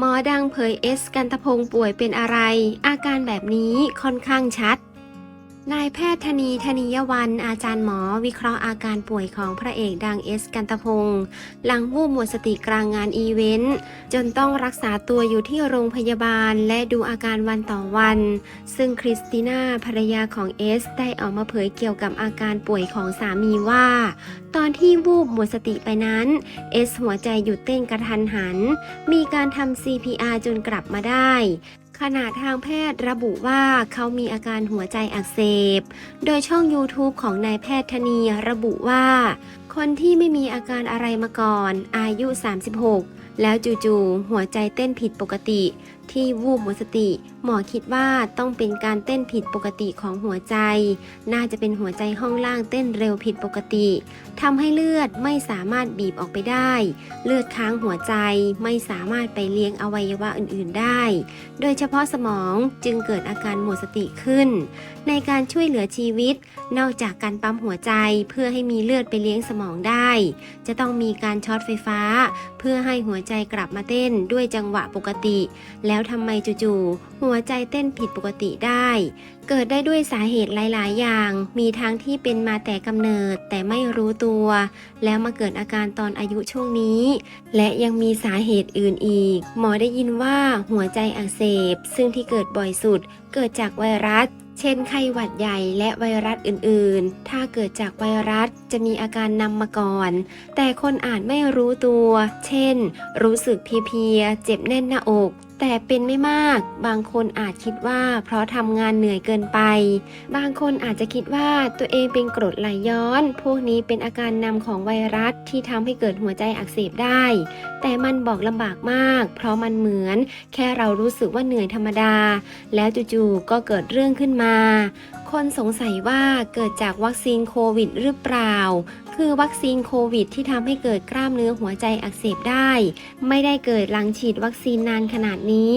หมอดังเผยเอสกันตะพงศ์ป่วยเป็นอะไร อาการแบบนี้ค่อนข้างชัด นายแพทย์ธนีธนียวัน อาจารย์หมอ วิเคราะห์อาการป่วยของพระเอกดังเอสกันตพงศ์หลังวูบหมดสติกลางงานอีเวนต์ จนต้องรักษาตัวอยู่ที่โรงพยาบาลและดูอาการวันต่อวัน ซึ่งคริสติน่าภรรยาของเอส ได้ออกมาเผยเกี่ยวกับอาการป่วยของสามีว่า ตอนที่วูบหมดสติไปนั้นเอสหัวใจหยุดเต้นกระทันหัน มีการทำ CPR จนกลับมาได้ ขณะทางแพทย์ระบุว่าเขามีอาการหัวใจอักเสบ โดยช่อง YouTube ของนายแพทย์ธนีระบุว่า คนที่ไม่มีอาการอะไรมาก่อน อายุ 36 แล้วจู่ๆหัวใจเต้นผิดปกติ ที่วูบหมดสติ หมอคิดว่าต้องเป็นการเต้นผิดปกติของหัวใจ น่าจะเป็นหัวใจห้องล่างเต้นเร็วผิดปกติทำให้เลือดไม่สามารถบีบออกไปได้ เลือดค้างหัวใจไม่สามารถไปเลี้ยงอวัยวะอื่นๆได้ โดยเฉพาะสมองจึงเกิดอาการหมดสติขึ้น ในการช่วยเหลือชีวิต นอกจากการปั๊มหัวใจเพื่อให้มีเลือดไปเลี้ยงสมองได้ จะต้องมีการช็อตไฟฟ้า เพื่อให้หัวใจกลับมาเต้นด้วยจังหวะปกติ แล้วทำไมจู่ๆหัวใจเต้นผิดปกติได้ เกิดได้ด้วยสาเหตุหลาย ๆ อย่าง มีทั้งที่เป็นมาแต่กำเนิดแต่ไม่รู้ตัว แล้วมาเกิดอาการตอนอายุช่วงนี้ และยังมีสาเหตุอื่นอีก หมอได้ยินว่าหัวใจอักเสบ ซึ่งที่เกิดบ่อยสุด เกิดจากไวรัส เช่นไข้หวัดใหญ่และไวรัสอื่นๆ ถ้าเกิดจากไวรัสจะมีอาการนำมาก่อน แต่คนอาจไม่รู้ตัว เช่น รู้สึกเพียๆ เจ็บแน่นหน้าอก แต่เป็นไม่มาก บางคนอาจคิดว่าเพราะทำงานเหนื่อยเกินไป บางคนอาจจะคิดว่าตัวเองเป็นกรดไหลย้อน พวกนี้เป็นอาการนำของไวรัสที่ทำให้เกิดหัวใจอักเสบได้ แต่มันบอกลำบากมาก เพราะมันเหมือน แค่เรารู้สึกว่าเหนื่อยธรรมดา แล้วจู่ๆก็เกิดเรื่องขึ้นมาคนสงสัยว่าเกิดจากวัคซีนโควิดหรือเปล่า คือวัคซีนโควิดที่ทำให้เกิดกล้ามเนื้อหัวใจอักเสบได้ ไม่ได้เกิดหลังฉีดวัคซีนนานขนาดนี้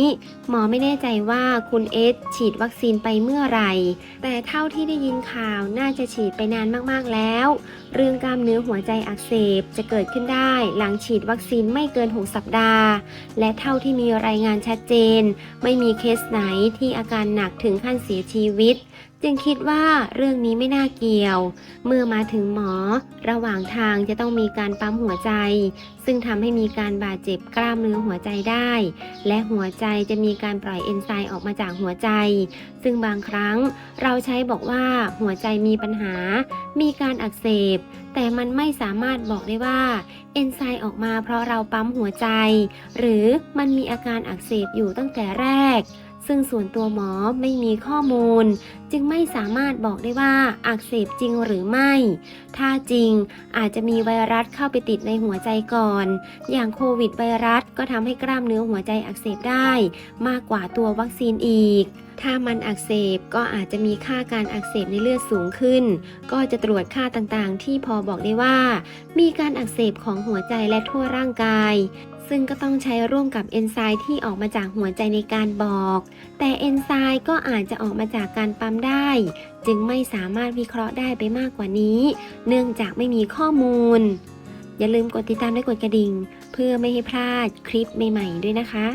หมอไม่แน่ใจว่าคุณเอสฉีดวัคซีนไปเมื่อไหร่ แต่เท่าที่ได้ยินข่าวน่าจะฉีดไปนานมากๆแล้ว เรื่องกล้ามเนื้อหัวใจอักเสบจะเกิดขึ้นได้หลังฉีดวัคซีนไม่เกิน 6 สัปดาห์ และเท่าที่มีรายงานชัดเจน ไม่มีเคสไหนที่อาการหนักถึงขั้นเสียชีวิต จึงคิดว่าเรื่องนี้ไม่น่าเกี่ยว เมื่อมาถึงหมอ ระหว่างทางจะต้องมีการปั๊มหัวใจ ซึ่งทำให้มีการบาดเจ็บกล้ามเนื้อหัวใจได้ และหัวใจจะมีการปล่อยเอนไซม์ออกมาจากหัวใจ ซึ่งบางครั้งเราใช้บอกว่าหัวใจมีปัญหา มีการอักเสบ แต่มันไม่สามารถบอกได้ว่าเอนไซม์ออกมาเพราะเราปั๊มหัวใจ หรือมันมีอาการอักเสบอยู่ตั้งแต่แรก ซึ่งส่วนตัวหมอไม่มีข้อมูล จึงไม่สามารถบอกได้ว่าอักเสบจริงหรือไม่ ถ้าจริงอาจจะมีไวรัสเข้าไปติดในหัวใจก่อน อย่างโควิดไวรัสก็ทำให้กล้ามเนื้อหัวใจอักเสบได้ มากกว่าตัววัคซีนอีกถ้ามันอักเสบก็อาจจะมีค่าการอักเสบในเลือดสูงขึ้น ก็จะตรวจค่าต่างๆ ที่พอบอกได้ว่า มีการอักเสบของหัวใจและทั่วร่างกาย ซึ่งก็ต้องใช้ร่วมกับเอนไซม์ที่ออกมาจากหัวใจในการบอก แต่เอนไซม์ก็อาจจะออกมาจากการปั๊มได้ จึงไม่สามารถวิเคราะห์ได้ไปมากกว่านี้ เนื่องจากไม่มีข้อมูล อย่าลืมกดติดตามและกดกระดิ่ง เพื่อไม่ให้พลาดคลิปใหม่ ๆ ด้วยนะคะ